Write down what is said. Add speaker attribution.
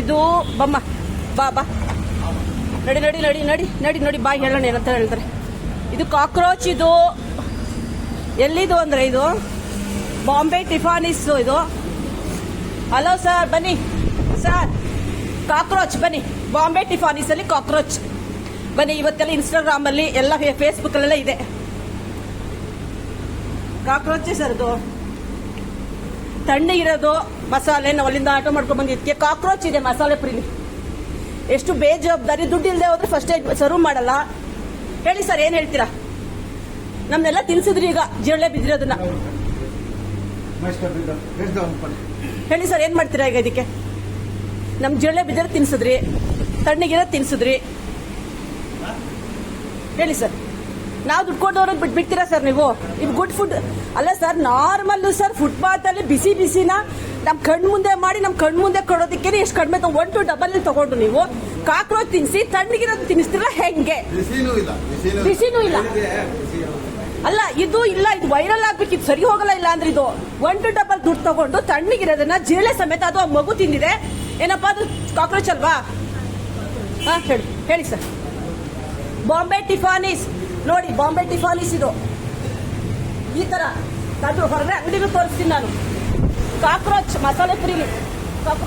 Speaker 1: ಇದು ಬಮ್ಮ, ಬಾ ಬಾ. ನಡಿ ನಡಿ ನಡಿ ನಡಿ ನಡಿ, ನೋಡಿ, ಬಾ, ಹೇಳೋಣ ಏನಂತ ಹೇಳ್ತಾರೆ. ಇದು ಕಾಕ್ರೋಚ್ ಇದು. ಎಲ್ಲಿದು ಅಂದ್ರೆ ಇದು? ಬಾಂಬೆ ಟಿಫಾನಿಸ್ ಇದು. ಹಲೋ ಸರ್ ಬನ್ನಿ. ಸರ್ ಕಾಕ್ರೋಚ್, ಬನ್ನಿ. ಬಾಂಬೆ ಟಿಫಾನಿಸ್ ಅಲ್ಲಿ ಕಾಕ್ರೋಚ್. ಬನ್ನಿ, ಇವತ್ತೆಲ್ಲ ಇನ್ಸ್ಟಾಗ್ರಾಮ್ ಅಲ್ಲಿ ಎಲ್ಲ ಫೇಸ್ಬುಕ್ ಅಲ್ಲೆಲ್ಲ ಇದೆ. ಕಾಕ್ರೋಚ್ ಸರ್ ಇದು. ತಣ್ಣಗಿರೋದು ಮಸಾಲೆ ನಾವು ಅಲ್ಲಿಂದ ಆಟೋ ಮಾಡ್ಕೊಂಡು ಬಂದಿದ್ದಕ್ಕೆ ಕಾಕ್ರೋಚ್ ಇದೆ ಮಸಾಲೆ ಪುರಿಲಿ. ಎಷ್ಟು ಬೇಜವಾಬ್ದಾರಿ ದುಡ್ಡು ಇಲ್ಲದೆ ಹೋದ್ರೆ ಫಸ್ಟ್ ಸರ್ವ್ ಮಾಡಲ್ಲ. ಹೇಳಿ ಸರ್ ಏನು ಹೇಳ್ತೀರಾ? ನಮ್ನೆಲ್ಲ ತಿನ್ಸಿದ್ರಿ ಈಗ ಜಿರಳೆ ಬಿದ್ದಿರೋದನ್ನ. ಹೇಳಿ ಸರ್ ಏನು ಮಾಡ್ತೀರಾ ಈಗ ಇದಕ್ಕೆ? ನಮ್ ಜಿರಳೆ ಬಿದ್ದಿರೋ ತಿನ್ಸಿದ್ರಿ ತಣ್ಣಗಿರೋ ತಿನ್ಸಿದ್ರಿ. ಹೇಳಿ ಸರ್. ನಾವು ದುಡ್ಡು ಕೊಡೋರ್ ಬಿಟ್ಟು ಬಿಡ್ತೀರಾ ಸರ್ ನೀವು? ಇದು ಗುಡ್ ಫುಡ್ ಅಲ್ಲ ಸರ್ ನಾರ್ಮಲ್ ಸರ್ ಫುಟ್ಪಾತ್ ಅಲ್ಲಿ ಬಿಸಿ ಬಿಸಿನ ನಮ್ ಕಣ್ ಮುಂದೆ ಮಾಡಿ ನಮ್ ಕಣ್ ಮುಂದೆ ಕೊಡೋದಕ್ಕೆ ಎಷ್ಟು ಕಡಿಮೆ ಒನ್ ಟು ಡಬಲ್ ತಗೊಂಡು ನೀವು. ಕಾಕ್ರೋಚ್ ತಿನ್ಸಿ ತಣ್ಣಗಿರೋದು ತಿನ್ನಿಸ್ತೀರಾ ಹೆಂಗೆ?
Speaker 2: ಬಿಸಿನೂ ಇಲ್ಲ
Speaker 1: ಅಲ್ಲ ಇದು ಇಲ್ಲ ಇದು ವೈರಲ್ ಆಗ್ಬೇಕು ಇದು ಸರಿ ಹೋಗಲ್ಲ ಇಲ್ಲ ಅಂದ್ರೆ ಇದು. ಒನ್ ಟು ಡಬಲ್ ದುಡ್ಡು ತಗೊಂಡು ತಣ್ಣಗಿರೋದನ್ನ ಜೇಲೆ ಸಮೇತ ಅದು ಆ ಮಗು ತಿಂದಿದೆ. ಏನಪ್ಪಾ ಅದು ಕಾಕ್ರೋಚ್ ಅಲ್ವಾ? ಹಾ ಹೇಳಿ ಹೇಳಿ ಸರ್. ಬಾಂಬೆ ಟಿಫಾನಿಸ್. ನೋಡಿ, ಬಾಂಬೆ ಟಿಫಾನಿಸ್ ಇದು ಈ ತರ ಅದು ಹೊರಗಡೆ ಅಂಗಡಿಗೂ ತೋರಿಸ್ತೀನಿ ನಾನು. ಕಾಕ್ರೋಚ್ ಮಸಾಲೆ ಪುರಿಲಿ. ಕಾಕ್ರೋಚ್.